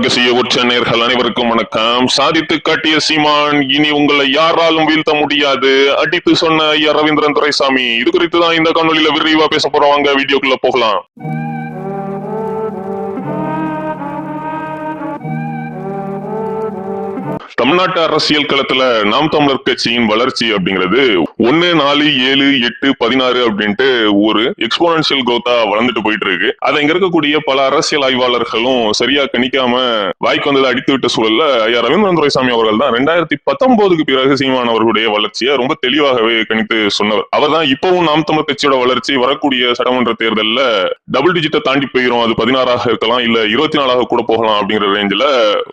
ரகசிய உற்ற நேர்கள் அனைவருக்கும் வணக்கம். சாதித்து காட்டிய சீமான் இனி உங்களை யாராலும் வீழ்த்த முடியாது. அடித்து சொன்ன ஐயா ரவீந்திரன் துரைசாமி இது குறித்து தான் இந்த காணொலியில விரிவா பேச போறோம். வாங்க வீடியோக்குள்ள போகலாம். தமிழ்நாட்டு அரசியல் களத்துல நாம் தமிழர் கட்சியின் வளர்ச்சி அப்படிங்கிறது ஒன்னு நாலு ஏழு எட்டு பதினாறு அப்படின்ட்டு ஒரு எக்ஸ்போனன்சியல் குரோத்தா வளர்ந்துட்டு போயிட்டு இருக்கு அதை இங்க இருக்கக்கூடிய பல அரசியல் ஆய்வாளர்களும் சரியா கணிக்காம வாய்க்கு வந்ததை அடித்து விட்ட சூழல்ல ஐயா ரவீந்திரன் துரைசாமி அவர்கள் தான் ரெண்டாயிரத்தி பத்தொன்பதுக்கு பிறகு சீமான் அவர்களுடைய வளர்ச்சியை ரொம்ப தெளிவாகவே கணித்து சொன்னவர். அவர் தான் இப்பவும் நாம் தமிழ் கட்சியோட வளர்ச்சி வரக்கூடிய சட்டமன்ற தேர்தலில் டபுள் டிஜிட்டை தாண்டி போயிரும். அது பதினாறாக இருக்கலாம் இல்ல இருபத்தி நாலாக கூட போகலாம் அப்படிங்கிற ரேஞ்சில்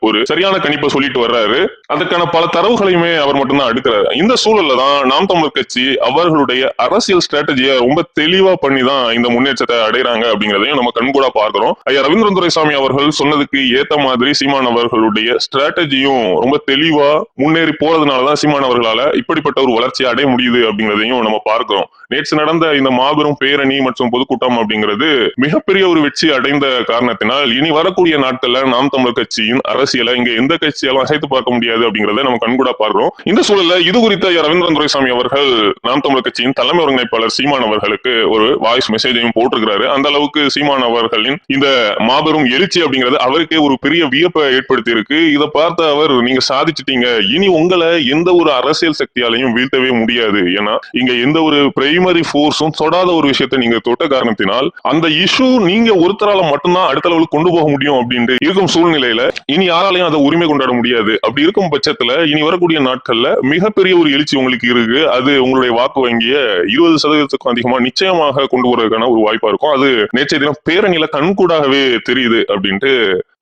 ஒரு சரியான கணிப்பை சொல்லிட்டு வர்றாரு. அதுக்கான பல தரவுகளையுமே அவர் மட்டும்தான் அடுக்கிறாரு. இந்த சூழல்ல தான் நாம் தமிழர் கட்சி அவர்களுடைய அரசியல் ஸ்ட்ராட்டஜியை ரொம்ப தெளிவா பண்ணி தான் இந்த முன்னேற்றத்தை அடைகிறாங்க அப்படிங்கிறதையும் நம்ம கண்கூடா பார்க்கிறோம். ஐயா ரவீந்திரன் துரைசாமி அவர்கள் சொன்னதுக்கு ஏத்த மாதிரி சீமான் அவர்களுடைய ஸ்ட்ராட்டஜியும் ரொம்ப தெளிவா முன்னேறி போறதுனாலதான் சீமான் அவர்களால இப்படிப்பட்ட ஒரு வளர்ச்சியை அடைய முடியுது அப்படிங்கிறதையும் நம்ம பார்க்கிறோம். நேற்று நடந்த இந்த மாபெரும் பேரணி மற்றும் பொதுக்கூட்டம் அப்படிங்கிறது மிகப்பெரிய ஒரு வெற்றி அடைந்த காரணத்தினால் இனி வரக்கூடிய நாட்கள்ல நாம் தமிழர் கட்சியின் அரசியலை இங்க எந்த கட்சியாலும் அசைத்து பார்க்க முடியாது அப்படிங்கறத நம்ம கண்கூடா பார்க்கிறோம். இந்த சூழல்ல இது குறித்த ஐயா ரவீந்திரன் துரைசாமி அவர்கள் நாம் தமிழர் கட்சியின் தலைமை ஒருங்கிணைப்பாளர் சீமான் அவர்களுக்கு ஒரு வாய்ஸ் மெசேஜையும் போட்டிருக்கிறாரு. அந்த அளவுக்கு சீமான் அவர்களின் இந்த மாபெரும் எழுச்சி அப்படிங்கிறது அவருக்கே ஒரு பெரிய வியப்பை ஏற்படுத்தி இருக்கு இதை பார்த்த அவர் நீங்க சாதிச்சிட்டீங்க. இனி உங்களை எந்த ஒரு அரசியல் சக்தியாலையும் வீழ்த்தவே முடியாது. ஏன்னா இங்க எந்த ஒரு பிரைமரி ஃபோர்ஸும் தொடாத ஒரு விஷயத்தை நீங்க தொட்ட காரணத்தினால் அந்த இஷ்யூ நீங்க ஒருத்தரால மட்டும்தான் அடுத்த அளவுக்கு கொண்டு போக முடியும் அப்படின்ட்டு இருக்கும் சூழ்நிலையில இனி யாராலையும் அதை உரிமை கொண்டாட முடியாது. அப்படி இருக்கும் பட்சத்துல இனி வரக்கூடிய நாட்கள்ல மிகப்பெரிய ஒரு எழுச்சி உங்களுக்கு இருக்கு. அது உங்களுடைய வாக்கு வங்கிய இருபது சதவீதத்துக்கும் அதிகமா நிச்சயமாக கொண்டு வருவதற்கான ஒரு வாய்ப்பா இருக்கும். அது நேற்றைய தினம் பேரணியில கண்கூடாகவே தெரியுது அப்படின்ட்டு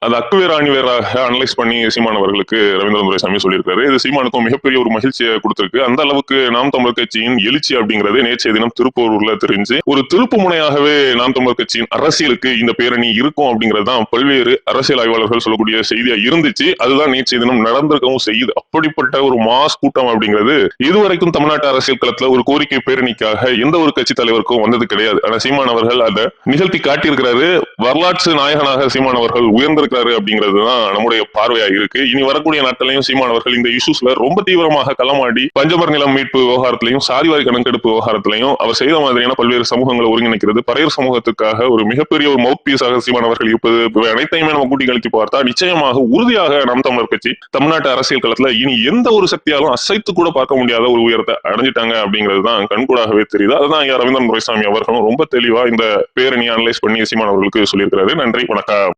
அது அக்குவேர் அணிவேராக அனலைஸ் பண்ணி சீமான் அவர்களுக்கு ரவீந்திரன் துரைசாமி சொல்லியிருக்காரு. இது சீமானுக்கும் மிகப்பெரிய ஒரு மகிழ்ச்சியை கொடுத்திருக்கு. அந்த அளவுக்கு நாம் தமிழர் கட்சியின் எழுச்சி அப்படிங்கறது நேற்றைய தினம் திருப்பூர்ல தெரிஞ்சு ஒரு திருப்பு முனையாகவே நாம் தமிழர் கட்சியின் அரசியலுக்கு இந்த பேரணி இருக்கும் அப்படிங்கிறது தான் பல்வேறு அரசியல் ஆய்வாளர்கள் சொல்லக்கூடிய செய்தியா இருந்துச்சு. அதுதான் நேற்றைய தினம் நடந்திருக்கவும் செய்யுது. அப்படிப்பட்ட ஒரு மாஸ் கூட்டம் அப்படிங்கிறது இதுவரைக்கும் தமிழ்நாட்டு அரசியல் களத்துல ஒரு கோரிக்கை பேரணிக்காக எந்த ஒரு கட்சி தலைவருக்கும் வந்தது கிடையாது. ஆனா சீமான் அவர்கள் அதை நிகழ்த்தி காட்டியிருக்கிறாரு. வரலாற்று நாயகனாக சீமான் அவர்கள் உயர்ந்திருக்கிறாரு அப்படிங்கிறது தான் நம்முடைய பார்வையா இருக்கு. இனி வரக்கூடிய நாட்களையும் சீமான் அவர்கள் இந்த இஷ்யூஸ்ல ரொம்ப தீவிரமாக களமாடி பஞ்சமர் நிலம் மீட்பு விவகாரத்திலையும் சாதிவாரி கணக்கெடுப்பு விவகாரத்திலையும் அவர் செய்த மாதிரியான பல்வேறு சமூகங்களை ஒருங்கிணைக்கிறது. பறையர் சமூகத்துக்காக ஒரு மிகப்பெரிய ஒரு மவுத் பீஸாக சீமான் அவர்கள் இருப்பது இவை அனைத்தையுமே நம்ம கூட்டி கழித்து பார்த்தா நிச்சயமாக உறுதியாக நம் தமிழர் கட்சி தமிழ்நாட்டு அரசியல் களத்துல இனி எந்த ஒரு சக்தியாலும் அசைத்து கூட பார்க்க முடியாத ஒரு உயரத்தை அடைஞ்சிட்டாங்க அப்படிங்கிறது தான் கண்கூடாகவே தெரியுது. அதுதான் ஐயா ரவீந்திரன் துரைசாமி அவர்களும் ரொம்ப தெளிவா இந்த பேரணி அனலைஸ் பண்ணி சீமான் அவர்களுக்கு சொல்லியிருக்கிறாரு. நன்றி வணக்கம்.